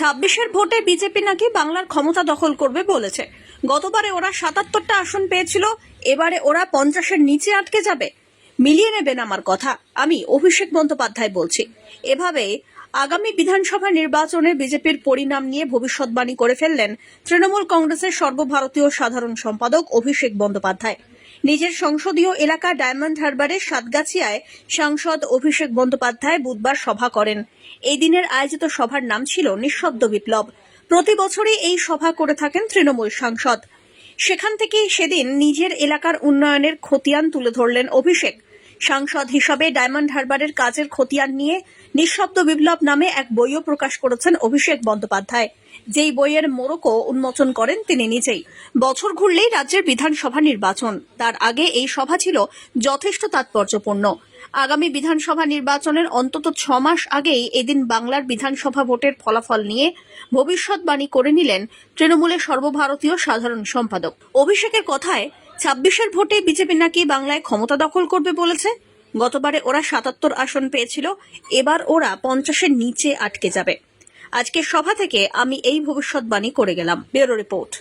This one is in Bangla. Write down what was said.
ছাব্বিশের ভোটে বিজেপি নাকি বাংলার ক্ষমতা দখল করবে বলেছে। গতবারে ওরা সাতাত্তরটা আসন পেয়েছিল, এবারে ওরা পঞ্চাশের নিচে আটকে যাবে। মিলিয়ে নেবেন আমার কথা, আমি অভিষেক বন্দ্যোপাধ্যায় বলছি। এভাবে আগামী বিধানসভা নির্বাচনে বিজেপির পরিণাম নিয়ে ভবিষ্যৎবাণী করে ফেললেন তৃণমূল কংগ্রেসের সর্বভারতীয় সাধারণ সম্পাদক অভিষেক বন্দ্যোপাধ্যায়। নিজের সংসদীয় এলাকা ডায়মন্ড হারবারের সাতগাছিয়ায় সাংসদ অভিষেক বন্দ্যোপাধ্যায় বুধবার সভা করেন। এই দিনের আয়োজিত সভার নাম ছিল নিঃশব্দ বিপ্লব। প্রতি বছরই এই সভা করে থাকেন তৃণমূল সাংসদ। সেখান থেকেই সেদিন নিজের এলাকার উন্নয়নের খতিয়ান তুলে ধরলেন অভিষেক। সাংসদ হিসাবে ডায়মন্ড হারবারের কাজের খতিয়ান নিয়ে নিঃশব্দ বিপ্লব নামে এক বইও প্রকাশ করেছেন অভিষেক বন্দ্যোপাধ্যায়। যেই বইয়ের মোড়কও উন্মোচন করেন তিনি নিজেই। বছর ঘুরলেই রাজ্যের বিধানসভা নির্বাচন। তার আগে এই সভা ছিল যথেষ্ট তাৎপর্যপূর্ণ। আগামী বিধানসভা নির্বাচনের অন্তত ছ মাস আগেই এদিন বাংলার বিধানসভা ভোটের ফলাফল নিয়ে ভবিষ্যৎবাণী করে নিলেন তৃণমূলের সর্বভারতীয় সাধারণ সম্পাদক। অভিষেকের কথায় ছাব্বিশের ভোটে বিজেপি নাকি বাংলায় ক্ষমতা দখল করবে বলেছে? গতবারে ওরা সাতাত্তর আসন পেয়েছিল, এবার ওরা পঞ্চাশের নিচে আটকে যাবে। আজকের সভা থেকে আমি এই ভবিষ্যৎবাণী করে গেলাম। Bureau report.